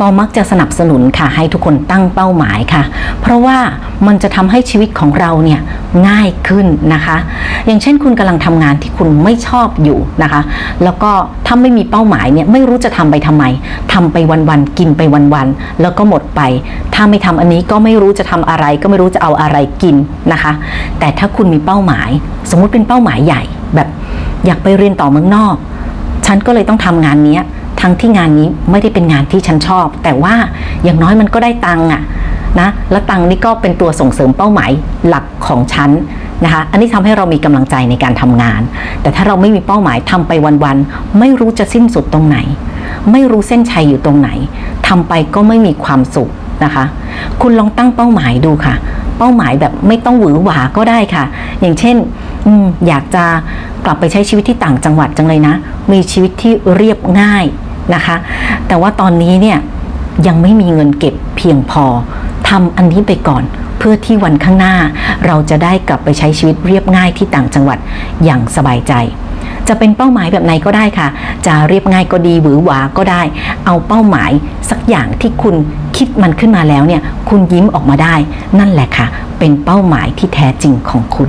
ปอมักจะสนับสนุนค่ะ ให้ทุกคนตั้งเป้าหมายค่ะ เพราะว่ามันจะทำให้ชีวิตของเราเนี่ยง่ายขึ้นนะคะ อย่างเช่นคุณกำลังทำงานที่คุณไม่ชอบอยู่นะคะ แล้วก็ถ้าไม่มีเป้าหมายเนี่ยไม่รู้จะทำไปทำไมทำไปวันๆกินไปวันๆแล้วก็หมดไป ถ้าไม่ทำอันนี้ก็ไม่รู้จะทำอะไร ก็ไม่รู้จะเอาอะไรกินนะคะ แต่ถ้าคุณมีเป้าหมาย สมมุติเป็นเป้าหมายใหญ่ แบบอยากไปเรียนต่อเมืองนอก ฉันก็เลยต้องทำงานเนี้ย ทั้งที่งานนี้ไม่ได้เป็นงานที่ฉันชอบ แต่ว่าอย่างน้อยมันก็ได้ตังค์อะนะและตังค์นี่ก็เป็นตัวส่งเสริมเป้าหมายหลักของฉันนะคะอันนี้ทำให้เรามีกำลังใจในการทำงาน แต่ถ้าเราไม่มีเป้าหมายทำไปวันๆไม่รู้จะสิ้นสุดตรงไหน ไม่รู้เส้นชัยอยู่ตรงไหนทำไปก็ไม่มีความสุขนะคะ คุณลองตั้งเป้าหมายดูค่ะ เป้าหมายแบบไม่ต้องหวือหวาก็ได้ค่ะ อย่างเช่นออยากจะกลับไปใช้ชีวิตที่ต่างจังหวัดจังเลยนะ มีชีวิตที่เรียบง่าย นะคะ แต่ว่าตอนนี้เนี่ยยังไม่มีเงินเก็บเพียงพอทำอันนี้ไปก่อนเพื่อที่วันข้างหน้าเราจะได้กลับไปใช้ชีวิตเรียบง่ายที่ต่างจังหวัดอย่างสบายใจ จะเป็นเป้าหมายแบบไหนก็ได้ค่ะ จะเรียบง่ายก็ดีหวือหวาก็ได้ เอาเป้าหมายสักอย่างที่คุณคิดมันขึ้นมาแล้วเนี่ยคุณยิ้มออกมาได้ นั่นแหละค่ะ เป็นเป้าหมายที่แท้จริงของคุณ